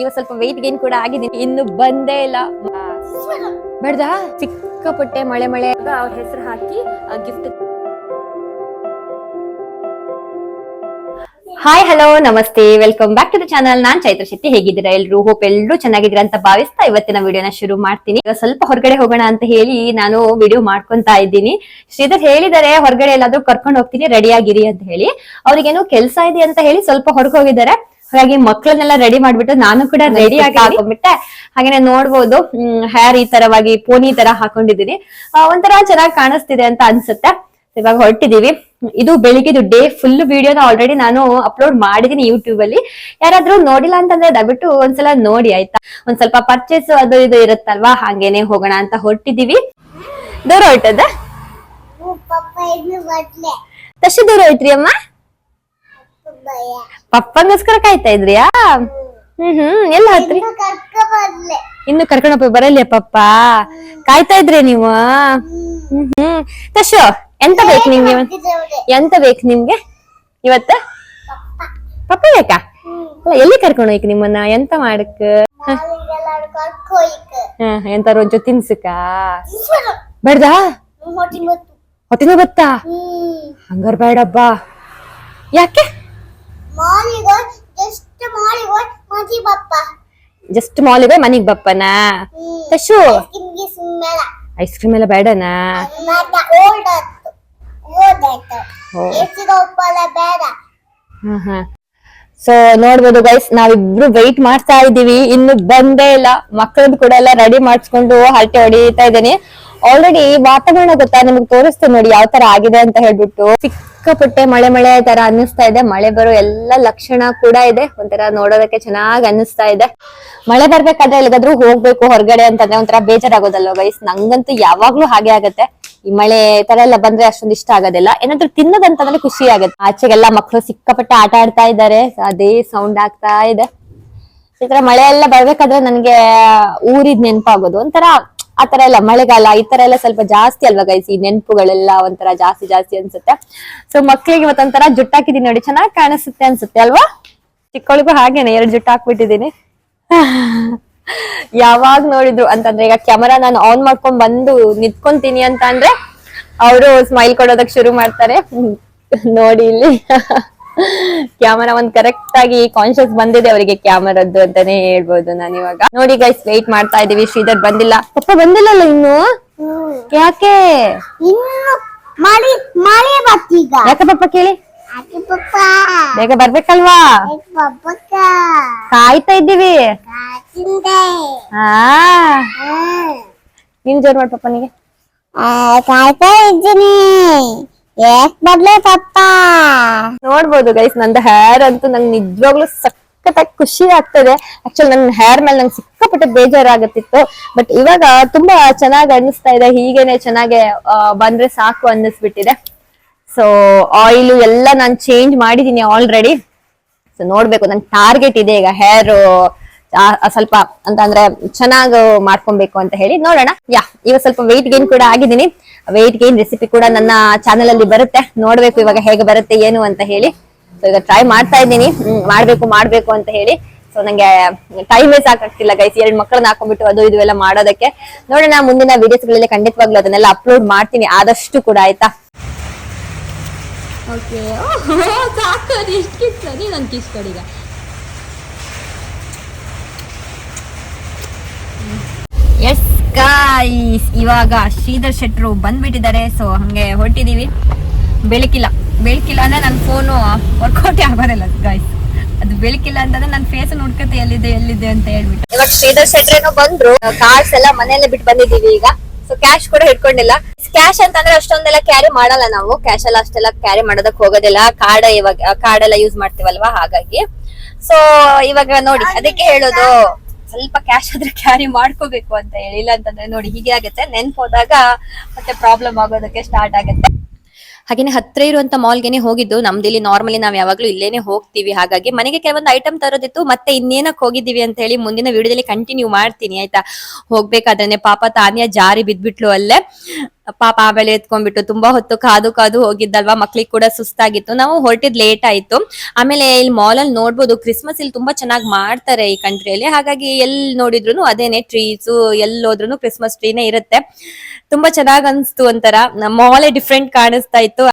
ಇವತ್ತು ಸ್ವಲ್ಪ weight gain ಕೂಡ ಆಗಿದ್ದೀನಿ. ಇನ್ನು ಬಂದೇ ಇಲ್ಲ. ಬೇಡ್ದ? ಸಿಕ್ಕಾಪಟ್ಟೆ ಮಳೆ ಮಳೆ. ಅವ್ರ ಹೆಸರು ಹಾಕಿ ಗಿಫ್ಟ್ ಹಾಯ್ ಹಲೋ ನಮಸ್ತೆ. Welcome back to the channel ನಾನ್ ಚೈತ್ರ ಶೆಟ್ಟಿ. ಹೇಗಿದ್ದೀರಾ ಎಲ್ರು? ಹೋಪ್ ಎಲ್ಲರೂ ಚೆನ್ನಾಗಿದ್ದೀರಾ ಅಂತ ಭಾವಿಸ್ತಾ ಇವತ್ತಿನ ವಿಡಿಯೋನ ಶುರು ಮಾಡ್ತೀನಿ. ಸ್ವಲ್ಪ ಹೊರಗಡೆ ಹೋಗೋಣ ಅಂತ ಹೇಳಿ ನಾನು ವಿಡಿಯೋ ಮಾಡ್ಕೊಂತ ಇದ್ದೀನಿ. ಶ್ರೀಧರ್ ಹೇಳಿದಾರೆ ಹೊರಗಡೆ ಎಲ್ಲಾದ್ರೂ ಕರ್ಕೊಂಡು ಹೋಗ್ತೀನಿ ರೆಡಿ ಆಗಿರಿ ಅಂತ ಹೇಳಿ. ಅವ್ರಿಗೇನೋ ಕೆಲಸ ಇದೆ ಅಂತ ಹೇಳಿ ಸ್ವಲ್ಪ ಹೊರಗೆ ಹೋಗಿದ್ದಾರೆ. ಹಾಗಾಗಿ ಮಕ್ಕಳನ್ನೆಲ್ಲ ರೆಡಿ ಮಾಡ್ಬಿಟ್ಟು ನಾನು ಕೂಡ ರೆಡಿ ಆಗಿ ಹಾಕೊಂಡ್ಬಿಟ್ಟೆ. ಹಾಗೇನೆ ನೋಡ್ಬೋದು ಹೇರ್ ಈ ತರವಾಗಿ ಪೋನಿ ತರ ಹಾಕೊಂಡಿದೀನಿ ಒಂಥರ ಚೆನ್ನಾಗಿ ಕಾಣಿಸ್ತಿದೆ ಅಂತ ಅನ್ಸುತ್ತೆ. ಇವಾಗ ಹೊರಟಿದೀವಿ. ಇದು ಬೆಳಿಗ್ಗೆದು ಡೇ ಫುಲ್ ವಿಡಿಯೋನ ಆಲ್ರೆಡಿ ನಾನು ಅಪ್ಲೋಡ್ ಮಾಡಿದೀನಿ ಯೂಟ್ಯೂಬ್ ಅಲ್ಲಿ. ಯಾರಾದ್ರೂ ನೋಡಿಲ್ಲ ಅಂತಂದ್ರೆ ದಯವಿಟ್ಟು ಒಂದ್ಸಲ ನೋಡಿ ಆಯ್ತಾ? ಒಂದ್ ಸ್ವಲ್ಪ ಪರ್ಚೇಸ್ ಅದು ಇದು ಇರುತ್ತಲ್ವಾ? ಹಾಗೇನೆ ಹೋಗೋಣ ಅಂತ ಹೊರಟಿದೀವಿ. ದೂರ ಹೊರಟದ ತಷ್ಟು ದೂರ ಹೋಯ್ತ್ರಿ ಅಮ್ಮ? ಪಪ್ಪಂಗೋಸ್ಕರ ಕಾಯ್ತಾ ಇದ್ರಿಯಾ? ಹ್ಮ್ ಹ್ಮ್. ಎಲ್ಲ ಹತ್ರಿ ಇನ್ನು ಕರ್ಕೊಂಡ ಹೋಗಿ ಇನ್ನು ಕರ್ಕೊಂಡಪ್ಪ ಬರಲಿ ಪಪ್ಪ ಕಾಯ್ತಾ ಇದ್ರಿ ನೀವು? ಹ್ಮ್. ಹ್ಮ್ ತಶು ಎಂತ ಬೇಕು ನಿಮ್ಗೆ ಎಂತ ಬೇಕು ನಿಮ್ಗೆ? ಇವತ್ತ? ಪಪ್ಪ. ಬೇಕಾ? ಅಲ್ಲ ಎಲ್ಲಿ ಕರ್ಕೊಂಡು ಹೋಯ್ಕ ನಿಮ್ಮನ್ನ? ಎಂತ ಮಾಡಕ್? ಎಂತಾರು ಒಂಚೂರು ತಿನ್ಸಕ? ಬೇಡ್ದ ಹೊತ್ತಿನ ಹ್ಮ್ ಹಂಗಾರ ಬೇಡಬ್ಬಾ ಯಾಕೆ ಮಾಲಿಗೋಯ್ ಜಸ್ಟ್ ಮಾಲಿಗೋಯ್ ಮಜಿ ಪಪ್ಪ ಜಸ್ಟ್ ಮಾಲಿಗೆ ಮನಿಗ್ ಬಪ್ಪನ? ತಶು ಐಸ್ ಕ್ರೀಮ್ ಎಲ್ಲ ಬೇಡನಾ? ಸೊ ನೋಡ್ಬೋದು ಗೈಸ್ ನಾವಿಬ್ರು ವೆಯ್ಟ್ ಮಾಡ್ತಾ ಇದೀವಿ ಇನ್ನು ಬಂದೇ ಇಲ್ಲ. ಮಕ್ಕಳದ್ ಕೂಡ ಎಲ್ಲ ರೆಡಿ ಮಾಡಿಸ್ಕೊಂಡು ಹರಟೆ ಹೊಡಿತಾ ಇದ್ದೀನಿ. ಆಲ್ರೆಡಿ ವಾತಾವರಣ ಗೊತ್ತಾ? ನಿಮ್ಗೆ ತೋರಿಸ್ತೇನೆ ನೋಡಿ ಯಾವ ತರ ಆಗಿದೆ ಅಂತ ಹೇಳ್ಬಿಟ್ಟು. ಸಿಕ್ಕಾಪಟ್ಟೆ ಮಳೆ ಮಳೆ ತರ ಅನ್ನಿಸ್ತಾ ಇದೆ. ಮಳೆ ಬರೋ ಎಲ್ಲ ಲಕ್ಷಣ ಕೂಡ ಇದೆ. ಒಂಥರ ನೋಡೋದಕ್ಕೆ ಚೆನ್ನಾಗ್ ಅನ್ನಿಸ್ತಾ ಇದೆ. ಮಳೆ ಬರ್ಬೇಕಾದ್ರೆ ಎಲ್ಲಿಗಾದ್ರೂ ಹೋಗ್ಬೇಕು ಹೊರಗಡೆ ಅಂತಂದ್ರೆ ಒಂಥರ ಬೇಜಾರಾಗೋದಲ್ವ ಗೈಸ್ ನಂಗಂತೂ ಯಾವಾಗ್ಲೂ ಹಾಗೆ ಆಗತ್ತೆ. ಈ ಮಳೆ ತರ ಎಲ್ಲ ಬಂದ್ರೆ ಅಷ್ಟೊಂದು ಇಷ್ಟ ಆಗೋದಿಲ್ಲ. ಏನಾದ್ರು ತಿನ್ನೋದಂತಂದ್ರೆ ಖುಷಿ ಆಗುತ್ತೆ. ಆಚೆಗೆಲ್ಲ ಮಕ್ಕಳು ಸಿಕ್ಕಾಪಟ್ಟೆ ಆಟ ಆಡ್ತಾ ಇದ್ದಾರೆ. ಅದೇ ಸೌಂಡ್ ಆಗ್ತಾ ಇದೆ. ಈ ತರ ಮಳೆ ಎಲ್ಲ ಬರ್ಬೇಕಾದ್ರೆ ನನ್ಗೆ ಊರಿದ್ ನೆನಪಾಗೋದು. ಒಂಥರ ಆತರ ಎಲ್ಲ ಮಳೆಗಾಲ ಈ ತರ ಎಲ್ಲ ಸ್ವಲ್ಪ ಜಾಸ್ತಿ ಅಲ್ವಾ ಗೈಸಿ ಈ ನೆನಪುಗಳೆಲ್ಲ ಒಂಥರ ಜಾಸ್ತಿ ಜಾಸ್ತಿ ಅನ್ಸುತ್ತೆ. ಸೊ ಮಕ್ಳಿಗೆ ಇವತ್ತೊಂಥರ ಜುಟ್ಟಾಕಿದೀನಿ ನೋಡಿ, ಚೆನ್ನಾಗಿ ಕಾಣಿಸುತ್ತೆ ಅನ್ಸುತ್ತೆ ಅಲ್ವಾ? ಚಿಕ್ಕವಳಿಗೂ ಹಾಗೇನೆ, ಎರಡು ಜುಟ್ಟ ಹಾಕ್ಬಿಟ್ಟಿದೀನಿ ಯಾವಾಗ ನೋಡಿದ್ರು ಅಂತಂದ್ರೆ, ಈಗ ಕ್ಯಾಮರಾ ನಾನು ಆನ್ ಮಾಡ್ಕೊಂಡ್ ಬಂದು ನಿಂತ್ಕೊಂತೀನಿ ಅಂತ ಅಂದ್ರೆ, ಅವರು ಸ್ಮೈಲ್ ಕೊಡೋದಕ್ ಶುರು ಮಾಡ್ತಾರೆ. ನೋಡಿ ಇಲ್ಲಿ. ಕ್ಯಾಮರಾ ಒಂದ್ ಕರೆಕ್ಟ್ ಆಗಿ ಕಾನ್ಶಿಯಸ್ ಬಂದಿದೆ ಅವರಿಗೆ ಕ್ಯಾಮರಾದ್ದು ಅಂತಾನೆ ಹೇಳ್ಬೋದು ನಾನು ಇವಾಗ. ನೋಡಿ ಗೈಸ್ ವೇಟ್ ಮಾಡ್ತಾ ಇದೀವಿ. ಶ್ರೀಧರ್ ಬಂದಿಲ್ಲ. ಪಪ್ಪ ಬಂದಿಲ್ಲಲ್ಲ ಇನ್ನು? ಯಾಕೆ? ಪಪ್ಪ ಕೇಳಿ? ಬೇಗ ಬರ್ಬೇಕಲ್ವಾ? ಕಾಯ್ತಾ ಇದ್ದೀವಿ. ಹಾ. ನೀನ್ ಜೋರ್ ಮಾಡ್ ಪಪ್ಪನಿಗೆ ಆ, ಕಾಯ್ತಾ ಇದ್ದೀನಿ. ಯಾಕ್ ಬರ್ಲೇ ಪಪ್ಪ? ನೋಡ್ಬೋದು ಗೈಸ್ ನಂದು ಹೇರ್ ಅಂತೂ ನಂಗೆ ನಿಜವಾಗ್ಲೂ ಸಖತ್ತಾಗಿ ಖುಷಿ ಆಗ್ತದೆ. ಆಕ್ಚುಲಿ ನನ್ನ ಹೇರ್ ಮೇಲೆ ನಂಗೆ ಸಿಕ್ಕಾಪಟ್ಟೆ ಬೇಜಾರಾಗತ್ತಿತ್ತು. ಬಟ್ ಇವಾಗ ತುಂಬಾ ಚೆನ್ನಾಗಿ ಅನ್ನಿಸ್ತಾ ಇದೆ. ಹೀಗೇನೆ ಚೆನ್ನಾಗೆ ಬಂದ್ರೆ ಸಾಕು ಅನ್ನಿಸ್ಬಿಟ್ಟಿದೆ. ಸೊ ಆಯಿಲು ಎಲ್ಲ ನಾನು ಚೇಂಜ್ ಮಾಡಿದೀನಿ ಆಲ್ರೆಡಿ ಸೊ ನೋಡ್ಬೇಕು ನನ್ನ ಟಾರ್ಗೆಟ್ ಇದೆ ಈಗ ಹೇರ್ ಸ್ವಲ್ಪ ಅಂತಂದ್ರೆ ಚೆನ್ನಾಗ್ ಮಾಡ್ಕೊಬೇಕು ಅಂತ ಹೇಳಿ ನೋಡೋಣ. ಯಾ, ಇವಾಗ ಸ್ವಲ್ಪ ವೆಯ್ಟ್ ಗೇನ್ ಕೂಡ ಆಗಿದ್ದೀನಿ. ವೆಯ್ಟ್ ಗೇನ್ ರೆಸಿಪಿ ಕೂಡ ನನ್ನ ಚಾನಲ್ ಅಲ್ಲಿ ಬರುತ್ತೆ. ನೋಡ್ಬೇಕು ಇವಾಗ ಹೇಗೆ ಬರುತ್ತೆ, ಏನು ಅಂತ ಹೇಳಿ. ಸೊ ಈಗ ಟ್ರೈ ಮಾಡ್ತಾ ಇದ್ದೀನಿ. ಮಾಡ್ಬೇಕು ಮಾಡ್ಬೇಕು ಅಂತ ಹೇಳಿ. ಸೊ ನಂಗೆ ಟೈಮೇ ಸಾಕಾಗ್ತಿಲ್ಲ ಗೈಸ್ ಎರಡು ಮಕ್ಕಳನ್ನ ಹಾಕೊಂಡ್ಬಿಟ್ಟು ಅದು, ಇದು ಎಲ್ಲ ಮಾಡೋದಕ್ಕೆ. ನೋಡೋಣ, ಮುಂದಿನ ವಿಡಿಯೋಸ್ಗಳಲ್ಲಿ ಖಂಡಿತವಾಗ್ಲೂ ಅದನ್ನೆಲ್ಲ ಅಪ್ಲೋಡ್ ಮಾಡ್ತೀನಿ. ಆದಷ್ಟು ಕೂಡ ಆಯ್ತಾ? ಓಕೆ ಸಾಕು ಎಷ್ಟು ಸರಿ ನನ್ಗೆ ಇಷ್ಟ ಕೊಡೀಗ ಎಸ್ ಗಾಯ್ಸ್ ಇವಾಗ ಶ್ರೀಧರ್ ಶೆಟ್ರು ಬಂದ್ಬಿಟ್ಟಿದ್ದಾರೆ ಸೊ ಹಂಗೆ ಹೊರಟಿದೀವಿ ಬೆಳಕಿಲ್ಲ. ಬೆಳಕಿಲ್ಲ ಅಂದ್ರೆ ನನ್ನ ಫೋನು ವರ್ಕೌಟ್ ಆಗೋದಿಲ್ಲ ಗಾಯ್ಸ್ ಅದು ಬೆಳಕಿಲ್ಲ ಅಂತಂದ್ರೆ ನನ್ನ ಫೇಸ್ ನೋಡ್ಕತ್ತೆ ಎಲ್ಲಿದೆ ಎಲ್ಲಿದೆ ಅಂತ ಹೇಳ್ಬಿಟ್ಟು. ಇವಾಗ ಶ್ರೀಧರ್ ಶೆಟ್ರೇನೋ ಬಂದ್ರು ಕಾರ್ಡ್ಸ್ ಎಲ್ಲ ಮನೆಯಲ್ಲೇ ಬಿಟ್ಟು ಬಂದಿದೀವಿ ಈಗ. ಸೊ ಕ್ಯಾಶ್ ಕೂಡ ಹಿಡ್ಕೊಂಡಿಲ್ಲ. ಕ್ಯಾಶ್ ಅಂತಂದ್ರೆ ಅಷ್ಟೊಂದೆಲ್ಲ ಕ್ಯಾರಿ ಮಾಡಲ್ಲ ನಾವು. ಕ್ಯಾಶ್ ಎಲ್ಲ ಅಷ್ಟೆಲ್ಲ ಕ್ಯಾರಿ ಮಾಡೋದಕ್ ಹೋಗೋದಿಲ್ಲ. ಕಾರ್ಡ್ ಇವಾಗ ಕಾರ್ಡ್ ಎಲ್ಲ ಯೂಸ್ ಮಾಡ್ತೀವಲ್ವಾ, ಹಾಗಾಗಿ. ಸೊ ಇವಾಗ ನೋಡಿ, ಅದಕ್ಕೆ ಹೇಳೋದು. ಸ್ವಲ್ಪ ಕ್ಯಾಶ್ ಆದ್ರೆ ಕ್ಯಾರಿ ಮಾಡ್ಕೋಬೇಕು ಅಂತ ಹೇಳಿ ಇಲ್ಲ ಅಂತಂದ್ರೆ ನೋಡಿ ಹೀಗೆ ಆಗುತ್ತೆ. ನೆನ್ಪೋದಾಗ ಮತ್ತೆ ಪ್ರಾಬ್ಲಮ್ ಆಗೋದಕ್ಕೆ ಸ್ಟಾರ್ಟ್ ಆಗುತ್ತೆ. ಹಾಗೇನೆ ಹತ್ರ ಇರುವಂತ ಮಾಲ್ಗೆನೆ ಹೋಗಿದ್ದು. ನಮ್ದು ಇಲ್ಲಿ ನಾರ್ಮಲಿ ನಾವ್ ಯಾವಾಗ್ಲೂ ಇಲ್ಲೇನೆ ಹೋಗ್ತೀವಿ. ಹಾಗಾಗಿ ಮನೆಗೆ ಕೆಲವೊಂದು ಐಟಮ್ ತರೋದಿತ್ತು. ಮತ್ತೆ ಇನ್ನೇನಕ್ಕೆ ಹೋಗಿದ್ದೀವಿ ಅಂತ ಹೇಳಿ ಮುಂದಿನ ವಿಡಿಯೋದಲ್ಲಿ ಕಂಟಿನ್ಯೂ ಮಾಡ್ತೀನಿ, ಆಯ್ತಾ? ಹೋಗ್ಬೇಕಾದ್ರೆ ಪಾಪ ತಾನಿಯ ಜಾರಿ ಬಿದ್ಬಿಟ್ಲು ಅಲ್ಲೇ. ಪಾಪ ಆಮೇಲೆ ಎತ್ಕೊಂಡ್ಬಿಟ್ಟು ತುಂಬಾ ಹೊತ್ತು ಕಾದು ಕಾದು ಹೋಗಿದ್ದಲ್ವಾ? ಮಕ್ಳಿಗೆ ಕೂಡ ಸುಸ್ತಾಗಿತ್ತು. ನಾವು ಹೊರಟಿದ್ ಲೇಟ್ ಆಯ್ತು. ಆಮೇಲೆ ಇಲ್ಲಿ ಮಾಲ್ ಅಲ್ಲಿ ನೋಡ್ಬೋದು ಕ್ರಿಸ್ಮಸ್ ಇಲ್ಲಿ ತುಂಬಾ ಚೆನ್ನಾಗಿ ಮಾಡ್ತಾರೆ ಈ ಕಂಟ್ರಿಯಲ್ಲಿ ಹಾಗಾಗಿ ಎಲ್ಲಿ ನೋಡಿದ್ರು ಅದೇನೆ ಟ್ರೀಸು ಎಲ್ಲಿ ಹೋದ್ರು ಕ್ರಿಸ್ಮಸ್ ಟ್ರೀನೇ ಇರುತ್ತೆ. ತುಂಬಾ ಚೆನ್ನಾಗ್ ಅನ್ಸ್ತು ಒಂಥರ. ಮಾಲೇ ಡಿಫ್ರೆಂಟ್ ಕಾಣಿಸ್ತಾ ಇತ್ತು.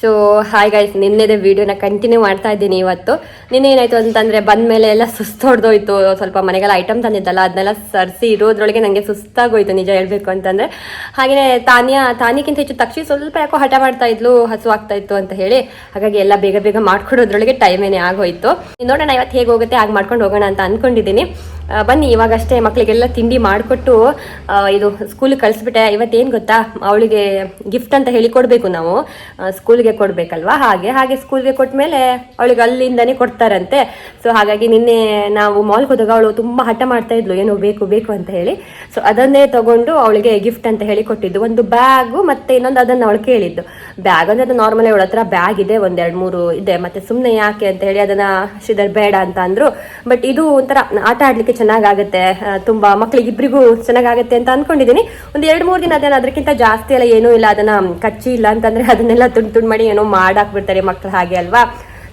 ಸೊ ಹಾಯ್ ಗೈಸ್ ನಿನ್ನೆದ ವಿಡಿಯೋನ ಕಂಟಿನ್ಯೂ ಮಾಡ್ತಾ ಇದ್ದೀನಿ ಇವತ್ತು. ನಿನ್ನೆ ಏನಾಯ್ತು ಅಂತಂದ್ರೆ ಬಂದ್ಮೇಲೆ ಎಲ್ಲ ಸುಸ್ತು ಹೊಡೆದೋಯ್ತು. ಸ್ವಲ್ಪ ಮನೆಗೆಲ್ಲ ಐಟಮ್ ತಂದಿದ್ದಲ್ಲ, ಅದನ್ನೆಲ್ಲ ಸರಿಸಿ ಇರೋದ್ರೊಳಗೆ ನನಗೆ ಸುಸ್ತಾಗೋಯ್ತು, ನಿಜ ಹೇಳ್ಬೇಕು ಅಂತಂದ್ರೆ. ಹಾಗೆಯೇ ತಾನಿಯ ತಾನಿಗಿಂತ ಹೆಚ್ಚು ತಕ್ಷಿ ಸ್ವಲ್ಪ ಯಾಕೋ ಹಠ ಮಾಡ್ತಾ ಇದ್ಲು, ಹಸು ಆಗ್ತಾ ಇತ್ತು ಅಂತ ಹೇಳಿ. ಹಾಗಾಗಿ ಎಲ್ಲ ಬೇಗ ಬೇಗ ಮಾಡ್ಕೊಡೋದ್ರೊಳಗೆ ಟೈಮ್ ಏನೇ ಆಗೋಯ್ತು. ನೋಡೋಣ, ಇವತ್ತು ಹೇಗೆ ಹೋಗುತ್ತೆ, ಹಾಗೆ ಮಾಡ್ಕೊಂಡು ಹೋಗೋಣ ಅಂತ ಅನ್ಕೊಂಡಿದ್ದೀನಿ. ಬನ್ನಿ, ಇವಾಗಷ್ಟೇ ಮಕ್ಕಳಿಗೆಲ್ಲ ತಿಂಡಿ ಮಾಡಿಕೊಟ್ಟು ಇದು ಸ್ಕೂಲಿಗೆ ಕಳಿಸ್ಬಿಟ್ಟೆ. ಇವತ್ತೇನು ಗೊತ್ತಾ? ಅವಳಿಗೆ ಗಿಫ್ಟ್ ಅಂತ ಹೇಳಿ ಕೊಡಬೇಕು ನಾವು. ಸ್ಕೂಲ್ಗೆ ಕೊಡಬೇಕಲ್ವಾ? ಹಾಗೆ ಹಾಗೆ ಸ್ಕೂಲ್ಗೆ ಕೊಟ್ಮೇಲೆ ಅವಳಿಗೆ ಅಲ್ಲಿಂದನೇ ಕೊಡ್ತಾರಂತೆ. ಸೊ ಹಾಗಾಗಿ ನಿನ್ನೆ ನಾವು ಮಾಲ್ಗೆ ಹೋದಾಗ ಅವಳು ತುಂಬ ಹಠ ಮಾಡ್ತಾ ಇದ್ಲು. ಏನೋ ಬೇಕು ಬೇಕು ಅಂತ ಹೇಳಿ. ಸೊ ಅದನ್ನೇ ತಗೊಂಡು ಅವಳಿಗೆ ಗಿಫ್ಟ್ ಅಂತ ಹೇಳಿ ಕೊಟ್ಟಿದ್ದು. ಒಂದು ಬ್ಯಾಗು ಮತ್ತೆ ಇನ್ನೊಂದು ಅದನ್ನು ಅವಳು ಕೇಳಿದ್ದು. ಬ್ಯಾಗ್ ಅಂದರೆ ಅದು ನಾರ್ಮಲಿ ಅವಳ ಹತ್ರ ಬ್ಯಾಗ್ ಇದೆ. ಒಂದೆರಡು ಮೂರು ಇದೆ. ಮತ್ತೆ ಸುಮ್ಮನೆ ಯಾಕೆ ಅಂತ ಹೇಳಿ ಅದನ್ನ ಶ್ರೀಧರ್ ಬೇಡ ಅಂತ ಅಂದರು. ಬಟ್ ಇದು ಒಂಥರ ಆಟ ಆಡ್ಲಿಕ್ಕೆ ಚೆನ್ನಾಗಾಗುತ್ತೆ ತುಂಬಾ ಮಕ್ಳಿಗೆ ಇಬ್ರಿಗೂ ಚೆನ್ನಾಗಾಗುತ್ತೆ ಅಂತ ಅನ್ಕೊಂಡಿದೀನಿ ಒಂದ್ ಎರಡ್ ಮೂರ್ ದಿನ ಅದೇನ ಅದಕ್ಕಿಂತ ಜಾಸ್ತಿ ಎಲ್ಲ ಏನೂ ಇಲ್ಲ, ಅದನ್ನ ಕಚ್ಚಿ ಇಲ್ಲ ಅಂತಂದ್ರೆ ಅದನ್ನೆಲ್ಲ ತುಂಡು ತುಂಡು ಮಾಡಿ ಏನೋ ಮಾಡಾಕ್ಬಿಡ್ತಾರೆ ಮಕ್ಳು ಹಾಗೆ ಅಲ್ವಾ?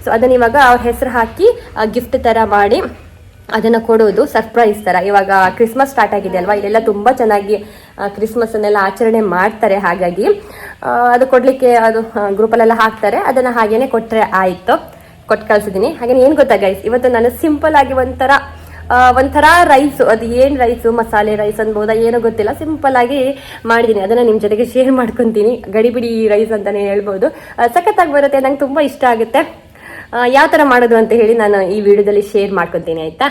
ಸೊ ಅದನ್ನ ಇವಾಗ ಅವ್ರ ಹೆಸರು ಹಾಕಿ ಗಿಫ್ಟ್ ತರ ಮಾಡಿ ಅದನ್ನ ಕೊಡೋದು ಸರ್ಪ್ರೈಸ್ ತರ. ಇವಾಗ ಕ್ರಿಸ್ಮಸ್ ಸ್ಟಾರ್ಟ್ ಆಗಿದೆ ಅಲ್ವಾ? ಇಲ್ಲೆಲ್ಲ ತುಂಬಾ ಚೆನ್ನಾಗಿ ಕ್ರಿಸ್ಮಸ್ ಅನ್ನೆಲ್ಲ ಆಚರಣೆ ಮಾಡ್ತಾರೆ ಹಾಗಾಗಿ. ಅದು ಕೊಡ್ಲಿಕ್ಕೆ ಅದು ಗ್ರೂಪಲ್ಲೆಲ್ಲ ಹಾಕ್ತಾರೆ. ಅದನ್ನ ಹಾಗೇನೆ ಕೊಟ್ರೆ ಆಯ್ತು. ಕೊಟ್ ಕಳ್ಸಿದೀನಿ. ಹಾಗೆ ಏನ್ ಗೊತ್ತಾ ಗೈಸ್ ಇವತ್ತು ನಾನು ಸಿಂಪಲ್ ಆಗಿ ಒಂಥರ ಒಂಥರ ರೈಸ್ ಅದು ಏನ್ ರೈಸ್ ಮಸಾಲೆ ರೈಸ್ ಅನ್ಬೋದಾ, ಏನೋ ಗೊತ್ತಿಲ್ಲ. ಸಿಂಪಲ್ ಆಗಿ ಮಾಡಿದ್ದೀನಿ ಅದನ್ನ ನಿಮ್ ಜೊತೆಗೆ ಶೇರ್ ಮಾಡ್ಕೊಂತೀನಿ. ಗಡಿಬಿಡಿ ರೈಸ್ ಅಂತಾನೆ ಹೇಳ್ಬೋದು. ಸಖತ್ ಸಖತ್ತಾಗಿ ಬರುತ್ತೆ, ನಂಗೆ ತುಂಬಾ ಇಷ್ಟ ಆಗುತ್ತೆ. ಯಾವ ತರ ಮಾಡೋದು ಅಂತ ಹೇಳಿ ನಾನು ಈ ವಿಡಿಯೋದಲ್ಲಿ ಶೇರ್ ಮಾಡ್ಕೊತೀನಿ, ಆಯ್ತಾ?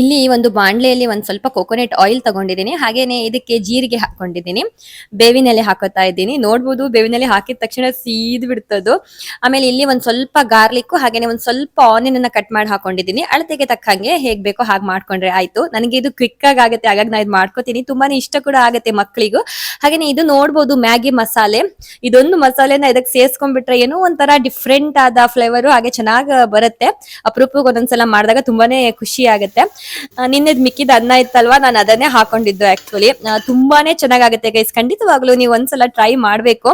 ಇಲ್ಲಿ ಒಂದು ಬಾಂಡ್ಲೆಯಲ್ಲಿ ಒಂದ್ ಸ್ವಲ್ಪ ಕೊಕೊನೆಟ್ ಆಯಿಲ್ ತಗೊಂಡಿದ್ದೀನಿ. ಹಾಗೇನೆ ಇದಕ್ಕೆ ಜೀರಿಗೆ ಹಾಕೊಂಡಿದ್ದೀನಿ. ಬೇವಿನೆಲೆ ಹಾಕೋತಾ ಇದ್ದೀನಿ. ನೋಡ್ಬೋದು, ಬೇವಿನೆಲೆ ಹಾಕಿದ ತಕ್ಷಣ ಸೀದ್ ಬಿಡ್ತದ್ದು ಆಮೇಲೆ ಇಲ್ಲಿ ಒಂದ್ ಸ್ವಲ್ಪ ಗಾರ್ಲಿಕ್ ಹಾಗೇನೆ ಒಂದ್ ಸ್ವಲ್ಪ ಆನಿಯನ್ ಅನ್ನ ಕಟ್ ಮಾಡಿ ಹಾಕೊಂಡಿದ್ದೀನಿ. ಅಳತೆಗೆ ತಕ್ಕಂಗೆ ಹೇಗ್ ಬೇಕೋ ಹಾಗೆ ಮಾಡ್ಕೊಂಡ್ರೆ ಆಯ್ತು. ನನಗೆ ಇದು ಕ್ವಿಕ್ ಆಗಿ ಆಗುತ್ತೆ, ಹಾಗಾಗಿ ನಾ ಇದು ಮಾಡ್ಕೋತೀನಿ. ತುಂಬಾನೇ ಇಷ್ಟ ಕೂಡ ಆಗುತ್ತೆ ಮಕ್ಕಳಿಗೂ ಹಾಗೇನೆ ಇದು ನೋಡ್ಬೋದು, ಮ್ಯಾಗಿ ಮಸಾಲೆ. ಇದೊಂದು ಮಸಾಲೆನ ಇದಕ್ಕೆ ಸೇರ್ಸ್ಕೊಂಡ್ಬಿಟ್ರೆ ಏನೋ ಒಂಥರ ಡಿಫ್ರೆಂಟ್ ಆದ ಫ್ಲೇವರು ಹಾಗೆ ಚೆನ್ನಾಗಿ ಬರುತ್ತೆ. ಅಪರೂಪಕ್ಕೆ ಒಂದೊಂದ್ಸಲ ಮಾಡಿದಾಗ ತುಂಬಾನೇ ಖುಷಿ ಆಗುತ್ತೆ. ನಿನ್ನೆದ್ ಮಿಕ್ಕಿದ ಅನ್ನ ಇತ್ತಲ್ವಾ? ನಾನು ಅದನ್ನೇ ಹಾಕೊಂಡಿದ್ದು ಆಕ್ಚುಲಿ ತುಂಬಾನೇ ಚೆನ್ನಾಗಾಗುತ್ತೆ ಗೈಸ್ ಖಂಡಿತವಾಗ್ಲೂ ನೀವು ಒಂದ್ಸಲ ಟ್ರೈ ಮಾಡ್ಬೇಕು.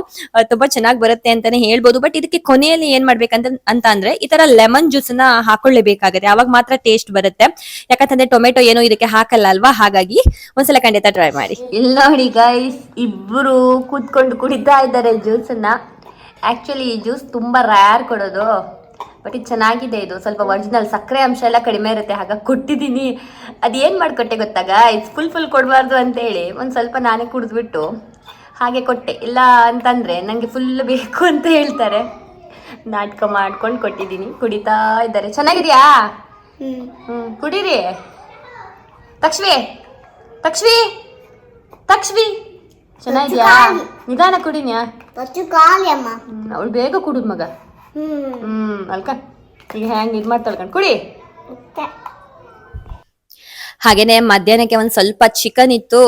ತುಂಬಾ ಚೆನ್ನಾಗ್ ಬರುತ್ತೆ ಅಂತಾನೆ ಹೇಳ್ಬೋದು. ಬಟ್ ಇದಕ್ಕೆ ಕೊನೆಯಲ್ಲಿ ಏನ್ ಮಾಡ್ಬೇಕಂತ, ಅಂತ ಅಂದ್ರೆ ಈ ತರ ಲೆಮನ್ ಜ್ಯೂಸ್ನ ಹಾಕೊಳ್ಳೇಬೇಕಾಗುತ್ತೆ. ಅವಾಗ ಮಾತ್ರ ಟೇಸ್ಟ್ ಬರುತ್ತೆ. ಯಾಕಂತಂದ್ರೆ ಟೊಮೆಟೊ ಏನೋ ಇದಕ್ಕೆ ಹಾಕಲ್ಲ ಅಲ್ವಾ? ಹಾಗಾಗಿ ಒಂದ್ಸಲ ಖಂಡಿತ ಟ್ರೈ ಮಾಡಿ. ಇಲ್ಲಿ ನೋಡಿ ಗೈಸ್ ಇಬ್ರು ಕುತ್ಕೊಂಡು ಕುಡಿತಾ ಇದ್ದಾರೆ ಜ್ಯೂಸನ್ನ ಆಕ್ಚುಲಿ ಈ ಜ್ಯೂಸ್ ತುಂಬಾ ರ್ಯಾರ್ ಕೊಡೋದು. ಬಟ್ ಇದು ಚೆನ್ನಾಗಿದೆ ಇದು. ಸ್ವಲ್ಪ ಒರಿಜಿನಲ್ ಸಕ್ಕರೆ ಅಂಶ ಎಲ್ಲ ಕಡಿಮೆ ಇರುತ್ತೆ. ಹಾಗಾಗಿ ಕೊಟ್ಟಿದ್ದೀನಿ. ಅದೇನು ಮಾಡಿಕೊಟ್ಟೆ ಗೊತ್ತಾಗ? ಇದು ಫುಲ್ ಫುಲ್ ಕೊಡಬಾರ್ದು ಅಂತೇಳಿ ಒಂದು ಸ್ವಲ್ಪ ನಾನೇ ಕುಡಿದ್ಬಿಟ್ಟು ಹಾಗೆ ಕೊಟ್ಟೆ. ಇಲ್ಲ ಅಂತಂದರೆ ನನಗೆ ಫುಲ್ ಬೇಕು ಅಂತ ಹೇಳ್ತಾರೆ. ನಾಟಕ ಮಾಡ್ಕೊಂಡು ಕೊಟ್ಟಿದ್ದೀನಿ. ಕುಡಿತಾ ಇದ್ದಾರೆ. ಚೆನ್ನಾಗಿದೆಯಾ? ಹ್ಮ್. ಹ್ಞೂ ಕುಡೀರಿ. ತಕ್ಷ್ವಿ ತಕ್ಷ್ವಿ ತಕ್ಷ್ವಿ. ಚೆನ್ನಾಗಿದ್ಯಾ? ನಿಧಾನ ಕುಡಿನ್ಯಾ? ಅವಳು ಬೇಗ ಕುಡುದ್ ಮಗ. ಹ್ಮ್. ಹ್ಮ್ ಅಲ್ಕ. ಈಗ ಹೆಂಗ್ ಇದ್ ಮಾಡ್ತಾಳ್ಕಂಡ್ ಕುಡಿ. ಹಾಗೇನೆ ಮಧ್ಯಾಹ್ನಕ್ಕೆ ಒಂದ್ ಸ್ವಲ್ಪ ಚಿಕನ್ ಇತ್ತು,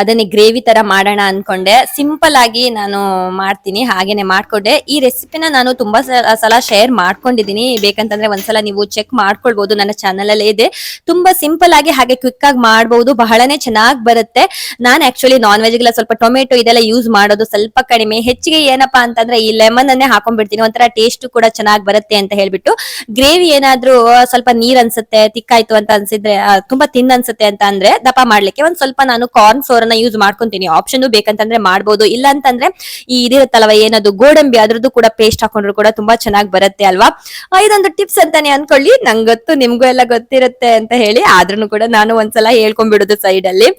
ಅದನ್ನೇ ಗ್ರೇವಿ ತರ ಮಾಡೋಣ ಅನ್ಕೊಂಡೆ. ಸಿಂಪಲ್ ಆಗಿ ನಾನು ಮಾಡ್ತೀನಿ, ಹಾಗೇನೆ ಮಾಡ್ಕೊಂಡೆ. ಈ ರೆಸಿಪಿನ ನಾನು ತುಂಬಾ ಸಲ ಶೇರ್ ಮಾಡ್ಕೊಂಡಿದೀನಿ ಬೇಕಂತಂದ್ರೆ ಒಂದ್ಸಲ ನೀವು ಚೆಕ್ ಮಾಡ್ಕೊಳ್ಬಹುದು ನನ್ನ ಚಾನಲ್ ಅಲ್ಲೇ ಇದೆ. ತುಂಬಾ ಸಿಂಪಲ್ ಆಗಿ ಹಾಗೆ ಕ್ವಿಕ್ ಆಗಿ ಮಾಡಬಹುದು ಬಹಳನೇ ಚೆನ್ನಾಗಿ ಬರುತ್ತೆ. ನಾನು ಆಕ್ಚುಲಿ ನಾನ್ ವೆಜ್ ಗೆಲ್ಲ ಸ್ವಲ್ಪ ಟೊಮೆಟೊ ಇದೆಲ್ಲ ಯೂಸ್ ಮಾಡೋದು ಸ್ವಲ್ಪ ಕಡಿಮೆ. ಹೆಚ್ಚಿಗೆ ಏನಪ್ಪಾ ಅಂತಂದ್ರೆ ಈ ಲೆಮನ್ ಅನ್ನೇ ಹಾಕೊಂಡ್ಬಿಡ್ತೀನಿ. ಒಂಥರ ಟೇಸ್ಟ್ ಕೂಡ ಚೆನ್ನಾಗಿ ಬರುತ್ತೆ ಅಂತ ಹೇಳ್ಬಿಟ್ಟು. ಗ್ರೇವಿ ಏನಾದ್ರೂ, ಸ್ವಲ್ಪ ನೀರ್ ಅನ್ಸುತ್ತೆ, ತಿಕ್ಕಾಯ್ತು ಅಂತ ಅನ್ಸಿದ್ರೆ ತುಂಬಾ ತಿನ್ ಅನ್ಸುತ್ತೆ ಅಂತ ಅಂದ್ರೆ, ದಪ್ಪ ಮಾಡ್ಲಿಕ್ಕೆ ಒಂದ್ ಸ್ವಲ್ಪ ನಾನು ಕಾರ್ನ್ ಫ್ಲೋರ್ ಅನ್ನ ಯೂಸ್ ಮಾಡ್ಕೊಂತೀನಿ. ಆಪ್ಷನ್ ಬೇಕಂತಂದ್ರೆ ಮಾಡ್ಬೋದು. ಇಲ್ಲ ಅಂತಂದ್ರೆ ಈ ಇದಿರುತ್ತಲ್ವ, ಏನದು ಗೋಡಂಬಿ ಅದ್ರದ್ದು ಕೂಡ ಪೇಸ್ಟ್ ಹಾಕೊಂಡ್ರು ಕೂಡ ತುಂಬಾ ಚೆನ್ನಾಗಿ ಬರುತ್ತೆ ಅಲ್ವಾ? ಇದೊಂದು ಟಿಪ್ಸ್ ಅಂತಾನೆ ಅನ್ಕೊಳ್ಳಿ. ನಂಗೆ ಗೊತ್ತು ನಿಮ್ಗೂ ಎಲ್ಲ ಗೊತ್ತಿರುತ್ತೆ ಅಂತ ಹೇಳಿ ಆದ್ರೂ ಕೂಡ ನಾನು ಒಂದ್ಸಲ ಹೇಳ್ಕೊಂಡ್ಬಿಡುದು ಸೈಡ್ ಅಲ್ಲಿ.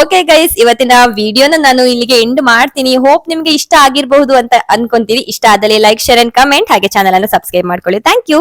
ಓಕೆ ಗೈಸ್ ಇವತ್ತಿನ ವಿಡಿಯೋನ ನಾನು ಇಲ್ಲಿಗೆ ಎಂಡ್ ಮಾಡ್ತೀನಿ. ಹೋಪ್ ನಿಮ್ಗೆ ಇಷ್ಟ ಆಗಿರಬಹುದು ಅಂತ ಅನ್ಕೊಂತೀನಿ ಇಷ್ಟ ಆದಲ್ಲಿ ಲೈಕ್ ಶೇರ್ ಅಂಡ್ ಕಮೆಂಟ್ ಹಾಗೆ ಚಾನಲ್ ಅನ್ನು ಸಬ್ಸ್ಕ್ರೈಬ್ ಮಾಡ್ಕೊಳ್ಳಿ. Thank you